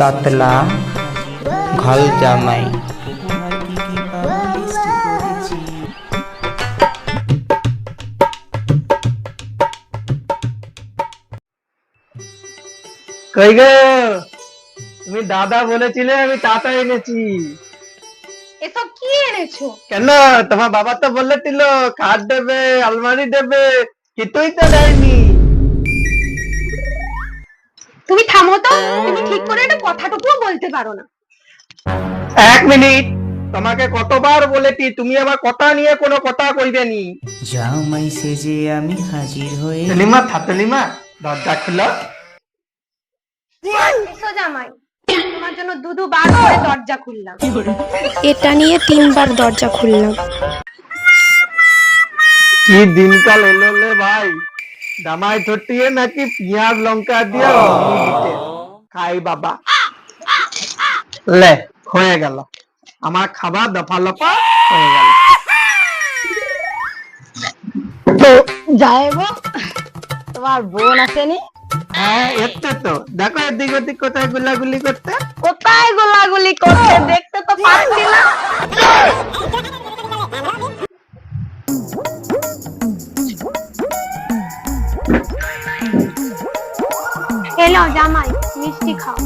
তাতলা ঘাল জামাই। কই গো? তুমি দাদা বলেছিলে আমি টাটা এনেছি। এসব কি এনেছো? কেন? তোমার বাবা তো বলেছিল খাট দেবে আলমারি দেবে কিছুই তো দেয়নি। তুমি থামো তো তুমি ঠিক করে একটা কথাটুকুও বলতে পারো না। এক মিনিট তোমাকে কতবার বলেছি তুমি আমার কথা নিয়ে কোনো কথা কইবে নি। জামাই সেজে আমি হাজির হয়ে তেলিমা থাতলিমা দরজা খুলো। এসো জামাই তোমার জন্য দু দুবার করে দরজা খুললাম। এটা নিয়ে তিনবার দরজা খুললাম। কি দিনকাল এলো লে ভাই? জামাই ছটিয়ে নাকি পেঁয়াজ লঙ্কা দিয়ে খাই বাবা। লে হয়ে গেল। আমার খাবার দফা লফা হয়ে গেল। তো যাইবো তোমার বোন আসেনি? হ্যাঁ এতে তো। দেখো এদিক ওদিক কোথায় গুলাগুলি করতে। কোথায় গোলাগুলি করছে দেখতে তো পাচ্ছি না। এলো জামাই মিষ্টি খাও।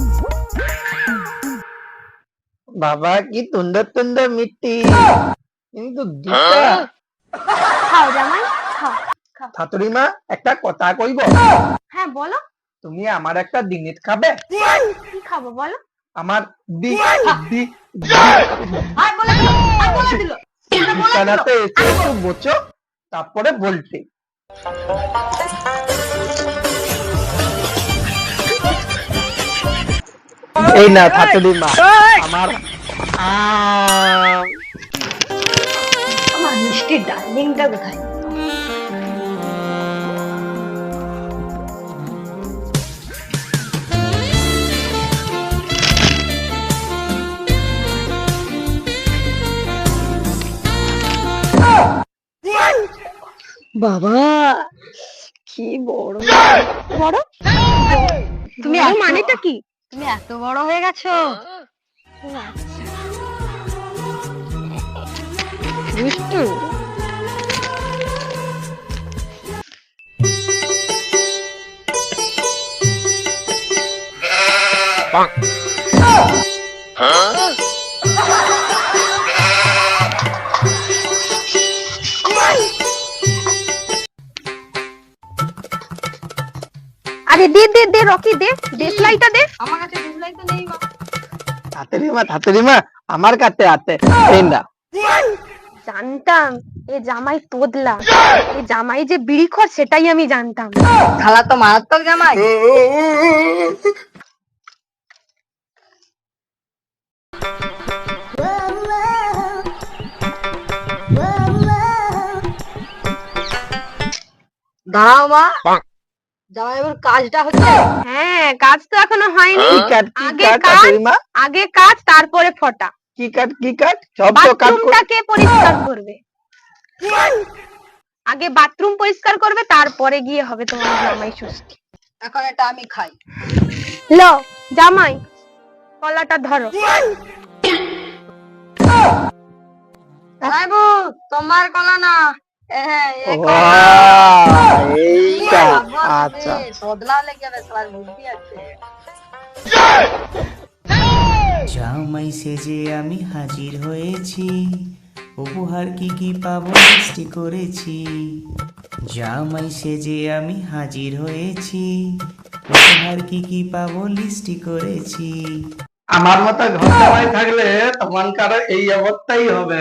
বাবা কি তুন্দর তুন্দর মিষ্টি। কিন্তু দুটা খাও জামাই খাও খাও। মা একটা কথা কইব? হ্যাঁ বলো। তুমি আমার একটা দিনিত খাবে? কি খাব বলো? আমার দি দি আর বলে দিল আর বলে দিল এটা বলে দিল। বিছানাতে এসে একটু বোচো তারপরে বলতে। এই না ছাতুরি মা। আমার আম, আমার মিষ্টির ডার্লিংটা কোথায়? বাবা কি বড়। বড়? তুমি মানেটা কি? তুমি এত বড় হয়ে গেছো। দুষ্টু। আরে দে দে দে রকি দে দেশলাইটা দে। আমার কাছে তো নেই ছাতুরি মা ছাতুরি মা আমার কাছে আছে এই জানতাম এ জামাই তোদলা। এ জামাই যে বিড়ি খর সেটাই আমি জানতাম। খালা তো মারাত্মক জামাই। দাঁড়াও মা। এবার কাজটা হচ্ছে হ্যাঁ কাজ তো এখনও হয়নি। কি কাট কি আগে কাট কাজ ছাতুরি আগে কাজ তারপরে ফটা। কি কাট কি কাট সব তো কাট বাথরুমটা কে পরিষ্কার করবে। আগে বাথরুম পরিষ্কার করবে তারপরে গিয়ে হবে তোমার জামাই ষষ্ঠী। এখন এটা আমি খাই। লো জামাই কলাটা ধরো। তোমার কলা না। হ্যাঁ এ কলা। এইটা আচ্ছা। তুমি লেগে যাবে বুদ্ধি আছে জামাই সেজে আমি হাজির হয়েছি। উপহার কি কি পাবো লিস্টি করেছি। জামাই সেজে আমি হাজির হয়েছি। উপহার কি কি পাবো লিস্টি করেছি। আমার মতো ঘর জামাই থাকলে তোমার এই অবস্থাই হবে।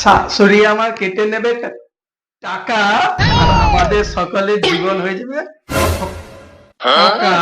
শাশুড়ি আমার কেটে নেবে। টাকা আর আমাদের সকলের জীবন হয়ে যাবে ফাঁকা।